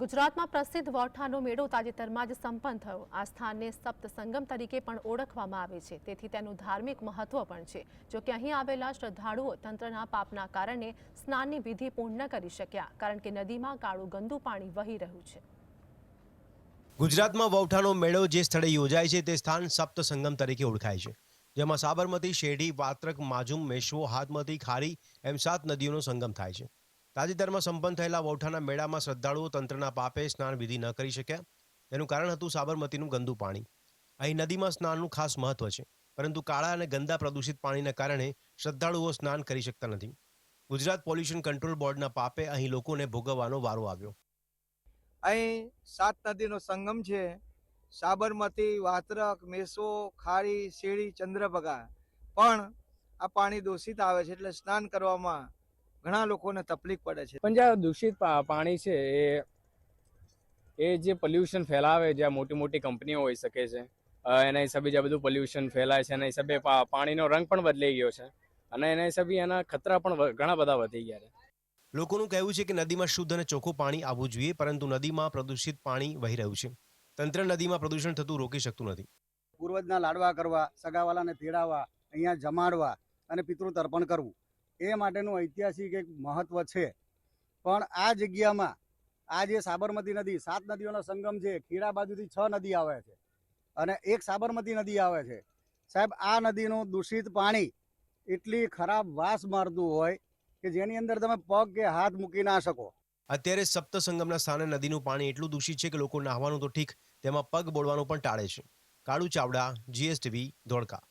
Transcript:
ગુજરાતમાં પ્રસિદ્ધ વોઠાનો મેળો તાજેતરમાં જ સંપન્ન થયો. આ સ્થાનને સપ્ત સંગમ તરીકે પણ ઓળખવામાં આવે છે. તેથી તેનું ધાર્મિક મહત્વ પણ છે. જો કે અહીં આવેલા શ્રદ્ધાળુઓ તંત્રના પાપના કારણે સ્નાનની વિધિ પૂર્ણ કરી શક્યા, કારણ કે નદીમાં કાળું ગંદુ પાણી વહી રહ્યું છે. ગુજરાતમાં વૌઠાનો મેળો જે સ્થળે યોજાય છે તે સ્થાન સપ્ત સંગમ તરીકે ઓળખાય છે. જેમાં સાબરમતી, શેરડી, વાત્રક, માજુમ, મેશવો, હાથમતી, ખારી, એમ સાત નદીઓનો સંગમ થાય છે. તાજેતરમાં સંપન્ન થયેલા વૌઠાના મેળામાં શ્રદ્ધાળુઓ તંત્રના પાપે સ્નાન વિધિ ન કરી શક્યા. તેનું કારણ હતું સાબરમતીનું ગંદુ પાણી. અહીં નદીમાં સ્નાનનું ખાસ મહત્વ છે, પરંતુ કાળા અને ગંદા પ્રદૂષિત પાણીના કારણે શ્રદ્ધાળુઓ સ્નાન કરી શકતા નથી. ગુજરાત પોલ્યુશન કંટ્રોલ બોર્ડના પાપે અહીં લોકોને ભોગવવાનો વારો આવ્યો. અહીં સાત નદીનો સંગમ છે. સાબરમતી, વાત્રક, મેસો, ખારી, શેરી, ચંદ્રભગા. પણ આ પાણી દૂષિત આવે છે એટલે સ્નાન કરવામાં ઘણા લોકોને તકલીફ પડે છે. પણ જ્યાં દૂષિત પાણી છે એ એ જે પોલ્યુશન ફેલાવે જ્યાં મોટી મોટી કંપનીઓ હોઈ શકે છે એના હિસાબે જે બધું પોલ્યુશન ફેલાય છે એના હિસાબે પાણીનો રંગ પણ બદલાઈ ગયો છે અને એના હિસાબે એના ખતરા પણ ઘણા બધા વધી ગયા છે. લોકોનું કહેવું છે કે નદીમાં શુદ્ધ અને ચોખ્ખું પાણી આવવું જોઈએ પરંતુ નદીમાં પ્રદૂષિત પાણી વહી રહ્યું છે. તંત્ર નદીમાં પ્રદૂષણ થતું રોકી શકતું નથી. પૂર્વજના લાડવા કરવા સગાવાલાને તેડાવવા અહીંયા જમાડવા અને પિતૃ તર્પણ કરવું. એ માટેનું ઐતિહાસિક એક મહત્વ છે. પણ આ જગ્યામાં, આ જે સાબરમતી નદી, સાત નદીઓનો સંગમ છે, ખીરા બાજુથી છ નદી આવે છે અને એક સાબરમતી નદી આવે છે. સાહેબ, આ નદીનું દૂષિત પાણી એટલી ખરાબ વાસ મારતું હોય કે જેની અંદર તમે પગ કે હાથ મૂકી ના શકો. અત્યારે સપ્ત સંગમના સ્થાને નદીનું પાણી એટલું દૂષિત છે કે લોકો નાહવાનું તો ઠીક, તેમાં પગ બોળવાનું પણ ટાળે છે. કાળુ ચાવડા જીએસટીવી ધોળકા.